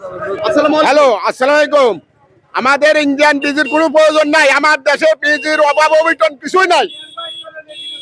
Hello আসসালামু আলাইকুম। আমাদের ইন্ডিয়ান পিজির কোনো প্রয়োজন নাই আমার দেশে পিজির অভাব অবিটন কিছুই নাই।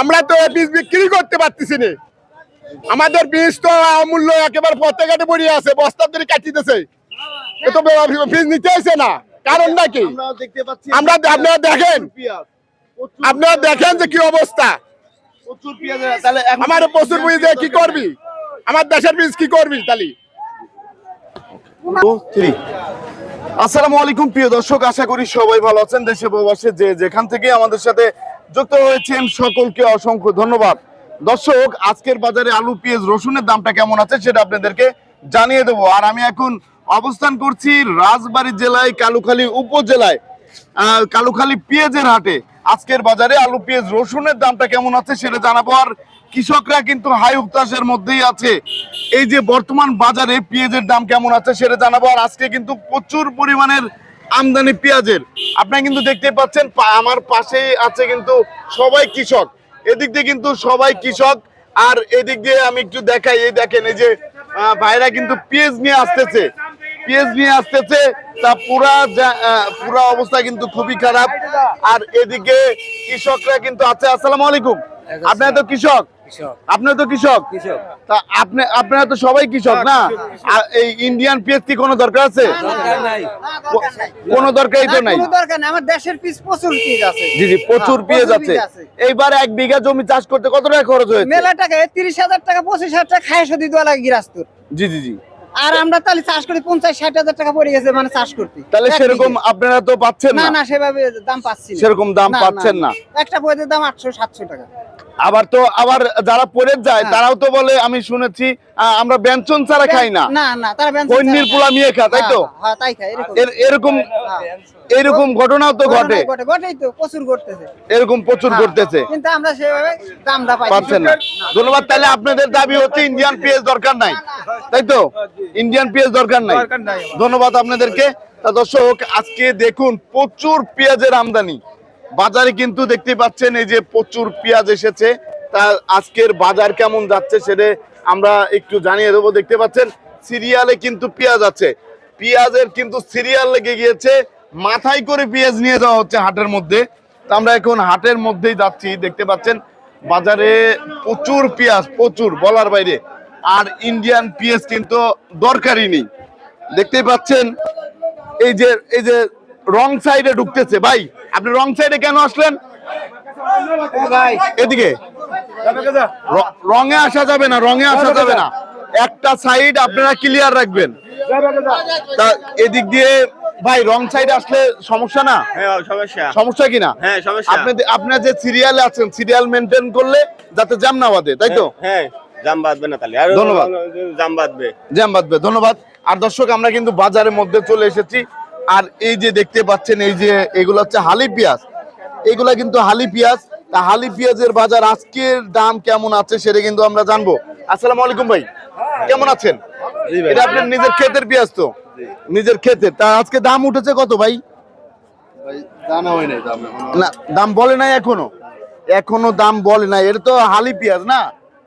আমরা তো পিস বিক্রি করতে পারতেছি না। আমাদের বীজ তো অমূল্য একেবারে পথে ঘাটে পড়িয়ে আছে বস্তা ধরে কাটিতেছে। এ তো ফিজ নিতে হয়েছে না। কারণ নাকি আমরা আপনারা দেখেন। আপনারা দেখেন যে কি অবস্থা। আমার প্রচুর বীজ কি করবি? আমার দেশের বীজ কি করবি তালি? আসসালামু আলাইকুম, প্রিয় দর্শক, আশা করি সবাই ভালো আছেন, দেশে প্রবাসে যে যেখান থেকে আমাদের সাথে যুক্ত হয়েছেন সকলকে অসংখ্য ধন্যবাদ। দর্শক, আজকের বাজারে আলু, পেঁয়াজ, রসুনের দামটা কেমন আছে সেটা আপনাদেরকে জানিয়ে দেবো। আর আমি এখন অবস্থান করছি রাজবাড়ী জেলায়, কালুখালী উপজেলায় কালুখালী পেঁয়াজের হাটে। আজকের বাজারে আলু, পেঁয়াজ, রসুনের দামটা কেমন আছে সেটা জানাব। আর কৃষকরা কিন্তু হাই উত্তাসের মধ্যেই আছে। এই যে বর্তমান বাজারে পেঁয়াজের দাম কেমন আছে সেটা জানাব, আর আজকে কিন্তু প্রচুর পরিমাণের আমদানি পেঁয়াজের। আপনারা কিন্তু দেখতে পাচ্ছেন আমার পাশে আছে কিন্তু সবাই কৃষক। এদিক দিয়ে কিন্তু সবাই কৃষক, আর এদিক দিয়ে আমি একটু দেখাই, এই দেখেন এই যে ভাইরা কিন্তু পেঁয়াজ নিয়ে আসতেছে। পেঁয়াজ নিয়ে আসতেছে, তা পুরা পুরা অবস্থা কিন্তু খুবই খারাপ। আর এদিকে কৃষকরা কিন্তু আছে, আসসালামু আলাইকুম। আপনারা তো কৃষক? আপনারা তো কৃষক। তা আপনি আপনারা তো সবাই কৃষক না? এই ইন্ডিয়ান পেঁয়াজ কি কোনো দরকার আছে? কোনো দরকারই তো নাই। দরকার নেই। আমার দেশের পিস প্রচুর পিস আছে। জি জি প্রচুর হ্যাঁ, পেঁয়াজ আছে। এইবার এক বিঘা জমি চাষ করতে কত টাকা খরচ হয়েছে? মেলা টাকা তিরিশ হাজার টাকা পঁচিশ হাজার টাকা খায় সদি দেওয়া লাগে গিরাস্তুর জি জি জি। আর আমরা তাহলে চাষ করি পঞ্চাশ ষাট হাজার টাকা পড়ে গেছে মানে চাষ করতে। তাহলে সেরকম আপনারা তো পাচ্ছেন না না। না সেভাবে দাম পাচ্ছি সেরকম দাম পাচ্ছেন না। একটা বইয়ের দাম আটশো সাতশো টাকা। আবার তো আবার যারা পরে যায় হ্যাঁ। তারাও তো বলে আমি শুনেছি আমরা ব্যঞ্জন ছাড়া খাই না। না না তারা ব্যঞ্জন কন্যির পোলা খায়। মিয়ে খা তাই তো? হ্যাঁ, হ্যাঁ তাই খায় এরকম। এরকম। ঘটনাও তো ঘটে ঘটে। ঘটে ঘটেই তো প্রচুর ঘটতেছে। এরকম প্রচুর ঘটতেছে। কিন্তু আমরা সেভাবে দামটা পাই পাচ্ছেন না। ধন্যবাদ তাহলে আপনাদের দাবি হচ্ছে ইন্ডিয়ান পেঁয়াজ দরকার নাই। তাই তো? ইন্ডিয়ান পেঁয়াজ দরকার নাই। ধন্যবাদ আপনাদেরকে। দর্শক আজকে দেখুন প্রচুর পেঁয়াজের আমদানি। বাজারে কিন্তু দেখতে পাচ্ছেন এই যে প্রচুর পেঁয়াজ এসেছে। তা আজকের বাজার কেমন যাচ্ছে সেটা আমরা একটু জানিয়ে দেবো। দেখতে পাচ্ছেন, সিরিয়ালে কিন্তু পেঁয়াজ আছে। পেঁয়াজের কিন্তু সিরিয়াল লেগে গিয়েছে। মাথায় করে পেঁয়াজ নিয়ে যাওয়া হচ্ছে হাটের মধ্যে। তা আমরা এখন হাটের মধ্যেই যাচ্ছি। দেখতে পাচ্ছেন, বাজারে প্রচুর পেঁয়াজ, প্রচুর বলার বাইরে। আর ইন্ডিয়ান পেঁয়াজ কিন্তু দরকারই নেই। দেখতেই পাচ্ছেন, এই যে এই যে রং সাইডে ঢুকতেছে। ভাই আপনি রং সাইডে কেন আসলেন? এদিকে। রঙে আসা যাবে না রঙে আসা যাবে না একটা সাইড আপনারা ক্লিয়ার রাখবেন। তা এদিক দিয়ে ভাই রং সাইড আসলে সমস্যা না? হ্যাঁ সমস্যা। সমস্যা কি না? হ্যাঁ, সমস্যা। আপনি আপনার যে সিরিয়ালে আছেন সিরিয়াল মেনটেন করলে যাতে জ্যাম না বাঁধে তাই তো? হ্যাঁ জাম বাঁধবে না তাহলে। ধন্যবাদ। জাম বাঁধবে ধন্যবাদ। আর দর্শক আমরা কিন্তু বাজারের মধ্যে চলে এসেছি। আর এই যে দেখতে পাচ্ছেন এই যে এগুলো হচ্ছে হালি পেঁয়াজ। এগুলা কিন্তু হালি পেঁয়াজ। তা হালি পেঁয়াজের বাজার আজকের দাম কেমন আছে সেটা কিন্তু আমরা জানব। আসসালামু আলাইকুম ভাই কেমন আছেন? এটা আপনার নিজের ক্ষেতের পেঁয়াজ তো? নিজের ক্ষেতের তা আজকে দাম উঠেছে কত ভাই? না দাম বলে নাই এখনও? এখনও দাম বলে নাই। এটা তো হালি পেঁয়াজ না?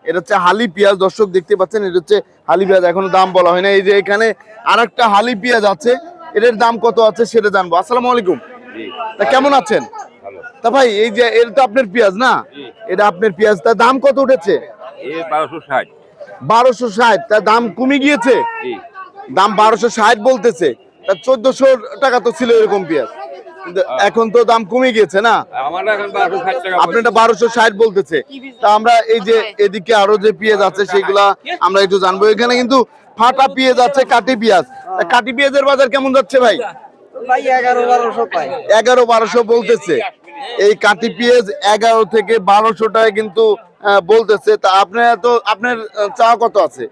এটা হচ্ছে হালি পেঁয়াজ। দর্শক দেখতে পাচ্ছেন এটা হচ্ছে হালি পেঁয়াজ। এখনও দাম বলা হয় না এই যে এখানে আর একটা হালি পেঁয়াজ আছে। এটার দাম কত আছে সেটা জানব। আসসালামু আলাইকুম। তা কেমন আছেন? তা ভাই এই যে এটা তো আপনার পেঁয়াজ না? এটা আপনার পেঁয়াজ তার দাম কত উঠেছে? বারোশো ষাট। বারোশো ষাট। তার দাম কমে গিয়েছে? দাম বারোশো ষাট বলতেছে। তা চোদ্দশো টাকা তো ছিল এরকম পেঁয়াজ। এখন তো দাম কমে গিয়েছে না? আপনারটা বারোশো ষাট বলতেছে। তা আমরা এই যে এদিকে আরও যে পেঁয়াজ আছে সেগুলা আমরা একটু জানব। এখানে কিন্তু ফাটা পেঁয়াজ আছে কাটি পেঁয়াজ। কাটি পেঁয়াজের বাজার কেমন যাচ্ছে ভাই? এগারো বারোশো বলতেছে। এই কাটি পেঁয়াজ এগারো থেকে বারোশো টাকা কিন্তু বলতেছে। তা আপনার তো আপনার চাওয়া কত আছে?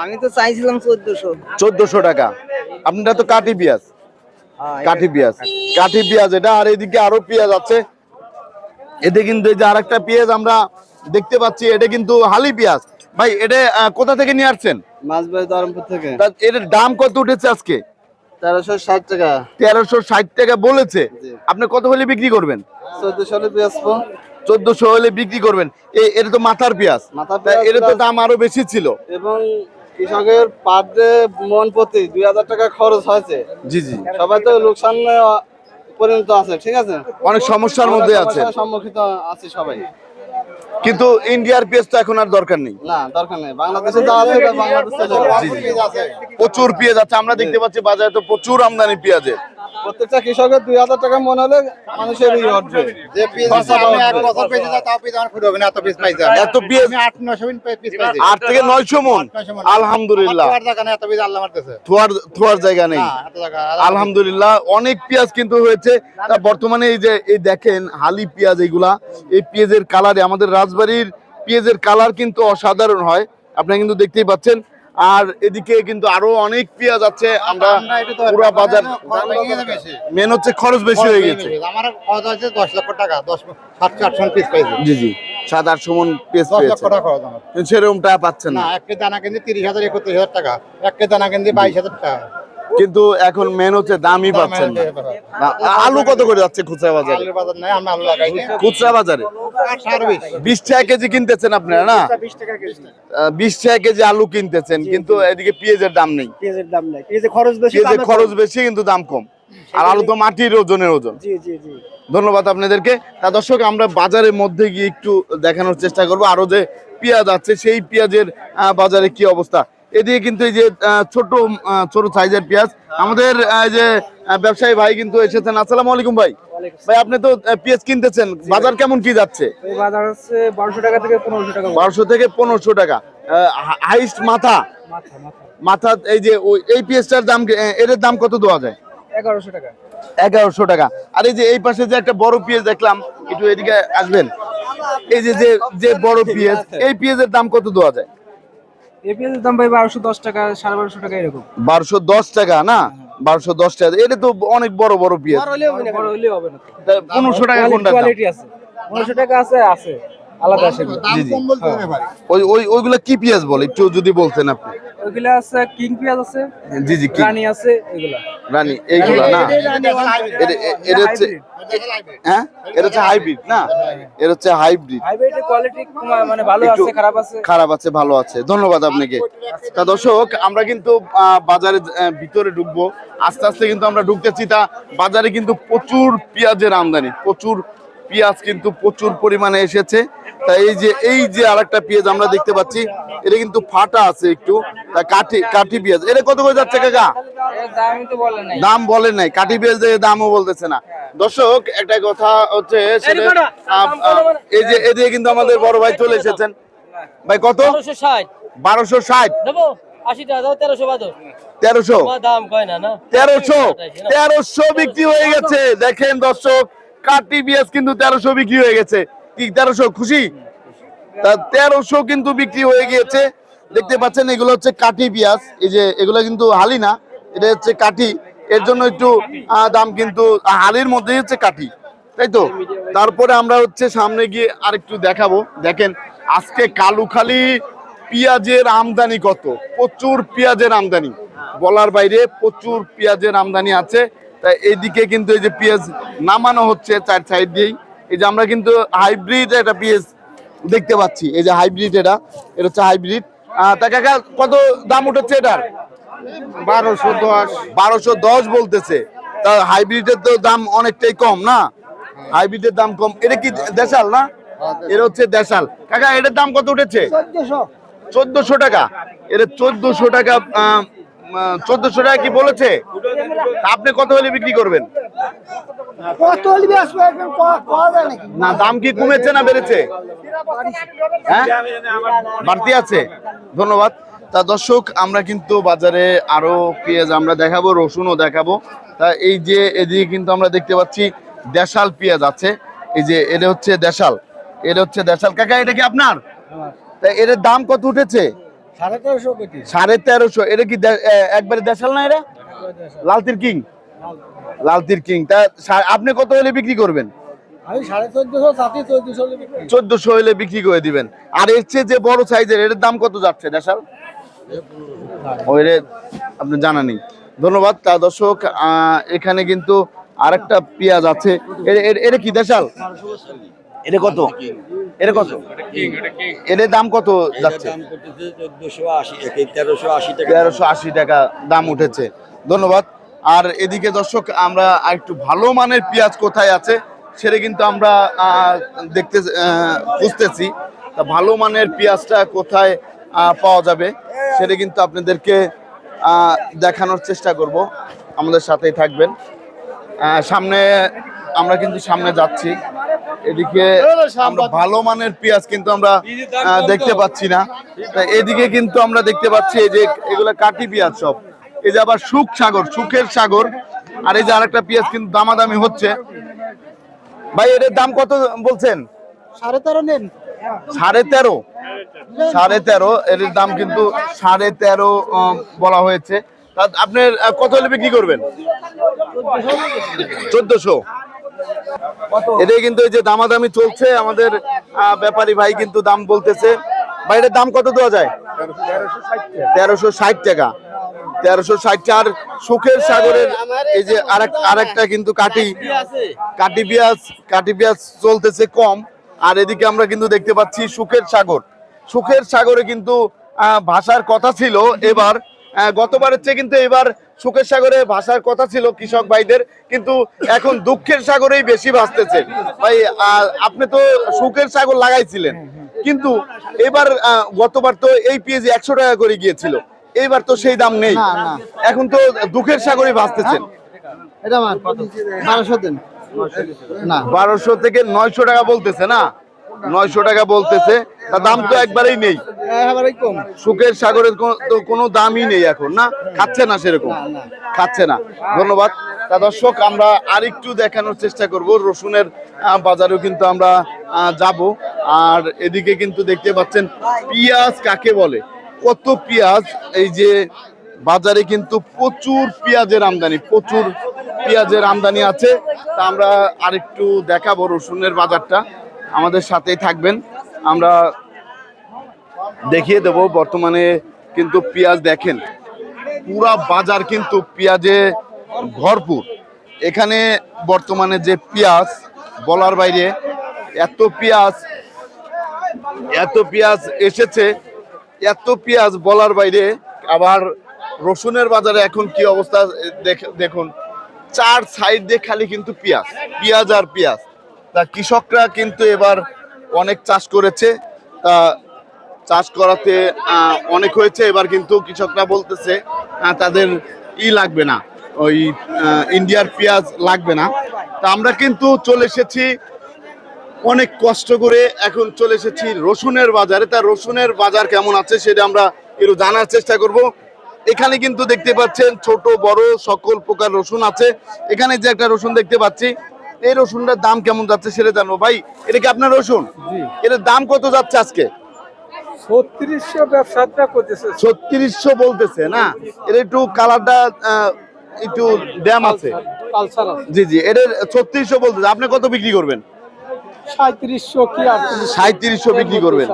আমি তো চাইছিলাম চোদ্দশো। চোদ্দশো টাকা। আপনারা তো কাটি পেঁয়াজ। কাঠি পেঁয়াজ। কাঠি পেঁয়াজ এটা আর এদিকে আরও পেঁয়াজ আছে। এতে কিন্তু এই যে আরেকটা পেঁয়াজ আমরা দেখতে পাচ্ছি এটা কিন্তু হালি পেঁয়াজ। ভাই এটা কোথা থেকে নিয়ে আসছেন? মাছবাড়ি ধরমপুর থেকে। এটার দাম কত উঠেছে আজকে? তেরোশো ষাট টাকা। তেরোশো ষাট টাকা বলেছে। আপনি কত হলে বিক্রি করবেন? চোদ্দশো হলে চোদ্দশো হলে বিক্রি করবেন। এটা তো মাথার পেঁয়াজ। এটা তো দাম আরও বেশি ছিল। এবং কৃষকের পার ডে মন প্রতি দুই হাজার টাকা খরচ হয়েছে। জি জি। সবাই তো লোকসান পরিণত আছে ঠিক আছে? অনেক সমস্যার মধ্যে আছে সম্মুখীন আছে সবাই। কিন্তু ইন্ডিয়ার পেঁয়াজ তো এখন আর দরকার নেই না দরকার নেই বাংলাদেশে যা আছে বাংলাদেশে চলে যাবে। জি, জি। প্রচুর পেঁয়াজ আছে আমরা দেখতে পাচ্ছি বাজারে তো প্রচুর আমদানি পেঁয়াজের প্রত্যেকটা কৃষকের দুই হাজার টাকা মন হলে মানুষের ই উঠবে যে পিস আমি এক বছর পেয়েছি তাও পিস আমার ফুটবে না এত পিস পাইছি এত পেঁয়াজ আমি আট নশো পিস পাইছি। আট থেকে নয়শো মন? আলহামদুলিল্লাহ। জায়গা নেই, এত পিস আল্লাহ আমার থোয়ার থোয়ার জায়গা নেই। না, এত জায়গা, আলহামদুলিল্লাহ অনেক পেঁয়াজ কিন্তু হয়েছে। তা বর্তমানে এই যে এই দেখেন হালি পেঁয়াজ এগুলা এই পেঁয়াজের কালারে আমাদের রাজবাড়ির পেঁয়াজের কালার কিন্তু অসাধারণ হয়। আপনারা কিন্তু দেখতেই পাচ্ছেন আর এদিকে কিন্তু আরও অনেক পেঁয়াজ আছে আমরা পুরো বাজার। মেন হচ্ছে খরচ বেশি হয়ে গেছে। আমার খরচ হয়েছে দশ লক্ষ টাকা দশ সাতশো আটশো পিস পাইছি জি জি সাত আটশো মন লক্ষ পেয়েছে। সেরকম টাকা পাচ্ছেন না। না এক কেজি দানা কিনতে তিরিশ হাজার একত্রিশ হাজার টাকা এক কেজি দানা কিনতে বাইশ হাজার টাকা। কিন্তু এখন মেন হচ্ছে দামই পাচ্ছেন না। আলু কত করে যাচ্ছে খুচরা বাজারে? খুচরা বাজারে? বিশ। টাকা কেজি কিনতেছেন আপনারা না? বিশ টাকা কেজি। আলু কিনতেছেন কিন্তু এদিকে পেঁয়াজের দাম নেই। পেঁয়াজের দাম নাই। পেঁয়াজের খরচ বেশি কিন্তু দাম কম। আর আলু তো মাটির ওজনের ওজন। ধন্যবাদ আপনাদেরকে। তা দর্শক আমরা বাজারের মধ্যে গিয়ে একটু দেখানোর চেষ্টা করব। আরও যে পেঁয়াজ আছে সেই পেঁয়াজের বাজারে কি অবস্থা? এদিকে কিন্তু এই যে ছোট ছোট সাইজের পেঁয়াজ। আমাদের যে ব্যবসায়ী ভাই কিন্তু এসেছেন। আসসালামু আলাইকুম ভাই। ভাই আপনি তো পেঁয়াজ কিনতেছেন। বাজার কেমন কি যাচ্ছে? এই বাজার হচ্ছে বারোশো টাকা থেকে পনেরোশো টাকা বারোশো থেকে পনেরোশো টাকা। হাইস্ট মাথা। মাথা এই যে ওই- এই পেঁয়াজটার দাম এর দাম কত দেওয়া যায়? এগারোশো টাকা। এগারোশো টাকা। আর এই যে এই পাশে যে একটা বড় পেঁয়াজ দেখলাম একটু এদিকে আসবেন। এই যে যে যে বড় পেঁয়াজ এই পেঁয়াজের দাম কত দেওয়া যায়? এই পেঁয়াজের দাম ভাই বারোশো দশ টাকা সাড়ে বারোশো টাকা এরকম। বারোশো দশ টাকা না? বারোশো দশ টাকা। এটা তো অনেক বড় বড় পেঁয়াজ বড় হলেও হবে না পনেরোশো টাকা কোনটা কোয়ালিটি আছে। পনেরোশো টাকা আছে আছে। আলাদা সেগুলো জি জি। ওই ওই ওইগুলা কি পেঁয়াজ বলে? একটু যদি বলতেন আপনি। ওইগুলো আছে কিং পেঁয়াজ আছে জি জি রানী আছে এগুলা। রানী এইগুলা না। এটা- হচ্ছে হ্যাঁ? এটা হচ্ছে হাইব্রিড না? এটা হচ্ছে হাইব্রিড। হাইব্রিডের কোয়ালিটি মানে ভালো আছে খারাপ আছে? খারাপ আছে ভালো আছে। ধন্যবাদ আপনাকে। তা দর্শক আমরা কিন্তু বাজারে ভিতরে ঢুকবো। আস্তে আস্তে কিন্তু আমরা ঢুকতেছি। তা বাজারে কিন্তু প্রচুর পেঁয়াজের আমদানি প্রচুর পেঁয়াজ কিন্তু প্রচুর পরিমাণে এসেছে। তা এই যে এই যে আরেকটা পেঁয়াজ আমরা দেখতে পাচ্ছি এটা কিন্তু ফাটা আছে একটু তা কাঠি কাঠি পেঁয়াজ। এটা কত করে যাচ্ছে কাকা? তো বলে নাই। দাম কাঠি পেঁয়াজ দামও বলতেছে না। দর্শক একটা কথা হচ্ছে এই যে এদিকে কিন্তু আমাদের বড় ভাই চলে এসেছেন। ভাই কত? বারোশো ষাট। দাম তেরোশো? তেরোশো বিক্রি হয়ে গেছে। দেখেন দর্শক কিন্তু তেরোশো বিক্রি হয়ে গেছে? কি, তেরোশো? খুশি? তা তেরোশো কিন্তু বিক্রি হয়ে গিয়েছে। দেখতে পাচ্ছেন, এগুলো হচ্ছে কাঠি পেঁয়াজ। এই যে, এগুলো কিন্তু হালি না, এটা হচ্ছে কাঠি। এর জন্য একটু দাম কিন্তু হালির মধ্যেই হচ্ছে কাঠি। তাই তো? তারপরে আমরা হচ্ছে সামনে গিয়ে আরেকটু দেখাবো। দেখেন, আজকে কালুখালি পেঁয়াজের আমদানি কত? প্রচুর পেঁয়াজের আমদানি। বলার বাইরে প্রচুর পেঁয়াজের আমদানি আছে। তাই এইদিকে কিন্তু এই যে পেঁয়াজ নামানো হচ্ছে চার সাইড দিয়েই। এই যে আমরা কিন্তু হাইব্রিড একটা পেঁয়াজ দেখতে পাচ্ছি। এই যে হাইব্রিড এটা এটা হচ্ছে হাইব্রিড। তা কাকা কত দাম উঠেছে এটার? বারোশো দশ। বারোশো দশ বলতেছে। তা হাইব্রিডের তো দাম অনেকটাই কম না? হাইব্রিডের দাম কম। এটা কি দেশাল না? এটা হচ্ছে দেশাল। কাকা এটার দাম কত উঠেছে? চোদ্দশো। টাকা। এটা চোদ্দশো টাকা চোদ্দশো টাকা কি বলেছে? আপনি কত হলে বিক্রি করবেন? না দাম কি কমেছে না বেড়েছে? হ্যাঁ? বাড়তি আছে। ধন্যবাদ। তা দর্শক আমরা কিন্তু বাজারে আরও পেঁয়াজ আমরা দেখাবো রসুনও দেখাবো। তা এই যে এদিকে কিন্তু আমরা দেখতে পাচ্ছি দেশাল পেঁয়াজ আছে। এই যে এটা হচ্ছে দেশাল। এটা হচ্ছে দেশাল। কাকা এটা কি আপনার? তা এর দাম কত উঠেছে? সাড়ে তেরোশো এটা কি একবারে দেশাল না এটা? লালতির কিং? লালতির কিং। তা আপনি কত হলে বিক্রি করবেন? চোদ্দশো হলে বিক্রি করে। দিবেন। আর এর চেয়ে যে বড় সাইজের এর দাম কত যাচ্ছে দেশাল? ওই রে আপনি জানা নেই ধন্যবাদ। তা দর্শক এখানে কিন্তু আরেকটা পেঁয়াজ আছে। এর- এর- এটা কি দেশাল? এটা কত? এটা কত? এটার দাম কত যাচ্ছে? তেরোশো আশি টাকা। দাম উঠেছে। ধন্যবাদ। আর এদিকে দর্শক আমরা একটু ভালো মানের পেঁয়াজ কোথায় আছে সেটা কিন্তু আমরা দেখতে খুঁজতেছি। তা ভালো মানের পেঁয়াজটা কোথায় পাওয়া যাবে সেটা কিন্তু আপনাদেরকে দেখানোর চেষ্টা করব। আমাদের সাথেই থাকবেন। সামনে আমরা কিন্তু সামনে যাচ্ছি। এদিকে আমরা ভালো মানের পেঁয়াজ কিন্তু আমরা দেখতে পাচ্ছি না। এদিকে কিন্তু আমরা দেখতে পাচ্ছি এই যে এগুলা কাটি পেঁয়াজ সব। এই যে আবার সুখ সাগর সুখের সাগর। আর এই যে আরেকটা পেঁয়াজ কিন্তু দামাদামি হচ্ছে। ভাই এটার দাম কত বলছেন? সাড়ে তেরো নেন। সাড়ে তেরো? সাড়ে তেরো এর দাম কিন্তু সাড়ে তেরো বলা হয়েছে। তা আপনার কত হলে বিক্রি করবেন? চোদ্দশো। এটাই কিন্তু এই যে দামাদামি চলছে, আমাদের ব্যাপারী ভাই কিন্তু দাম বলতেছে। বাইরের দাম কত দেওয়া যায়? তেরোশো ষাট টাকা। তেরোশো ষাট আর সুখের সাগরের এই যে আরেকটা কিন্তু কাটি কাটি পেঁয়াজ কাটি পেঁয়াজ চলতেছে কম। আর এদিকে আমরা কিন্তু দেখতে পাচ্ছি সুখের সাগর। সুখের সাগরে কিন্তু ভাষার কথা ছিল। এবার গতবারের চেয়ে কিন্তু এবার সুখের সাগরে ভাষার কথা ছিল কৃষক ভাইদের কিন্তু এখন দুঃখের সাগরেই বেশি ভাসতেছে। ভাই আপনি তো সুখের সাগর লাগাইছিলেন কিন্তু এবার গতবার তো এই পেঁয়াজি একশো টাকা করে গিয়েছিল এইবার তো সেই দাম নেই। এখন তো দুঃখের সাগরে ভাসতেছেন। এটা আমার বারোশো দিন। না। বারোশো থেকে নয়শো টাকা বলতেছে না? নয়শো টাকা বলতেছে তা দাম তো একবারেই নেই। সুখের সাগরের কোনো- তো কোনো দামই নেই এখন না? খাচ্ছে না সেরকম। খাচ্ছে না। ধন্যবাদ। তা দর্শক আমরা আরেকটু দেখানোর চেষ্টা করব। রসুনের বাজারেও কিন্তু আমরা যাব। আর এদিকে কিন্তু দেখতে পাচ্ছেন পেঁয়াজ কাকে বলে? কত পেঁয়াজ? এই যে বাজারে কিন্তু প্রচুর পেঁয়াজের আমদানি প্রচুর পেঁয়াজের আমদানি আছে। তা আমরা আরেকটু দেখাবো রসুনের বাজারটা। আমাদের সাথেই থাকবেন। আমরা দেখিয়ে দেব, বর্তমানে কিন্তু পেঁয়াজ দেখেন, পুরা বাজার কিন্তু পেঁয়াজে ভরপুর। এখানে বর্তমানে যে পেঁয়াজ, বলার বাইরে এত পেঁয়াজ এত পেঁয়াজ এসেছে, এত পেঁয়াজ বলার বাইরে, আবার রসুনের বাজারে এখন কি অবস্থা, দেখ- দেখুন, চার সাইড দিয়ে খালি কিন্তু পেঁয়াজ পেঁয়াজ আর পেঁয়াজ। তা কৃষকরা কিন্তু এবার অনেক চাষ করেছে, তা চাষ করাতে আহ, অনেক হয়েছে। এবার কিন্তু কৃষকরা বলতেছে তাদের ই লাগবে না। ওই ইন্ডিয়ার পেঁয়াজ লাগবে না। তা আমরা কিন্তু চলে এসেছি অনেক কষ্ট করে। এখন চলে এসেছি রসুনের বাজারে। তা রসুনের বাজার কেমন আছে সেটা আমরা একটু জানার চেষ্টা করব। এখানে কিন্তু দেখতে পাচ্ছেন ছোট বড় সকল প্রকার রসুন আছে। এখানে যে একটা রসুন দেখতে পাচ্ছি এই রসুনটার দাম কেমন যাচ্ছে সেটা জানব। ভাই এটা কি আপনার রসুন? এটার দাম কত যাচ্ছে আজকে? ছত্রিশশো ব্যবসাটা করতেছে। ছত্রিশশো বলতেছে না? এটা একটু কালারটা একটু ড্যাম আছে। জি জি এটা ছত্রিশশো বলতেছে। আপনি কত বিক্রি করবেন? সাঁত্রিশশো কি সাঁত্রিশশো বিক্রি করবেন।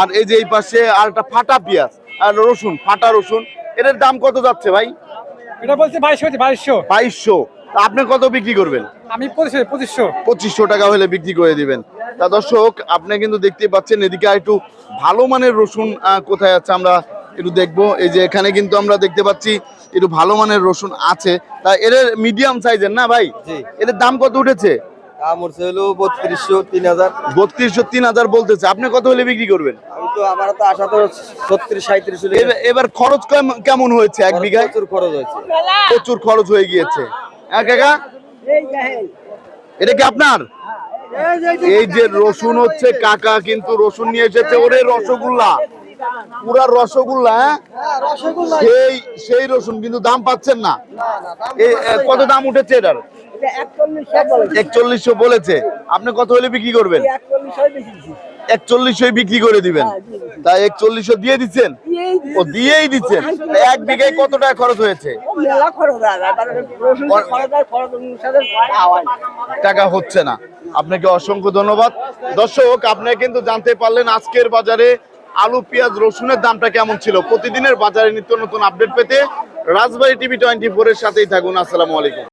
আর এই যে এই পাশে আর একটা ফাটা পেঁয়াজ আর রসুন ফাটা রসুন এটার দাম কত যাচ্ছে ভাই? এটা বলছে বাইশশো বাইশশো। বাইশশো। আপনি কত বিক্রি করবেন? আমি পঁচিশশো পঁচিশশো। পঁচিশশো টাকা হলে বিক্রি করে দিবেন। তা দর্শক আপনি কিন্তু দেখতে পাচ্ছেন এদিকে একটু ভালো মানের রসুন কোথায় আছে আমরা একটু দেখব। এই যে এখানে কিন্তু আমরা দেখতে পাচ্ছি একটু ভালো মানের রসুন আছে। তা এর মিডিয়াম সাইজের না ভাই? এর দাম কত উঠেছে? দাম উঠছে হলো বত্রিশশো তিন হাজার। বত্রিশশো তিন হাজার বলতেছে। আপনি কত হলে বিক্রি করবেন? আমি তো আমার তো আশা তো ছত্রিশ সাঁত্রিশ এবার- এবার খরচ কেম- কেমন হয়েছে এক বিঘায়? প্রচুর খরচ হয়েছে। প্রচুর খরচ হয়ে গিয়েছে। কাকা এটা কি আপনার? এই যে রসুন হচ্ছে কাকা কিন্তু রসুন নিয়ে এসেছে ওরে রসগোল্লা। পুরা রসগোল্লা হ্যাঁ? সেই সেই রসুন কিন্তু দাম পাচ্ছেন না। কত দাম উঠেছে এটার? একচল্লিশশো বলেছে। আপনি কত হলে বিক্রি করবেন? একচল্লিশশো বিক্রি করে দিবেন। তাই একচল্লিশশো দিয়ে দিচ্ছেন? ও দিয়েই দিচ্ছেন? এক বিঘায় কত টাকা খরচ হয়েছে? টাকা হচ্ছে না। আপনাকে অসংখ্য ধন্যবাদ। দর্শক আপনি কিন্তু জানতে পারলেন আজকের বাজারে আলু পেঁয়াজ রসুনের দামটা কেমন ছিল। প্রতিদিনের বাজারে নিত্য নতুন আপডেট পেতে রাজবাড়ী টিভি টোয়েন্টি ফোর এর সাথেই থাকুন। আসসালামু আলাইকুম।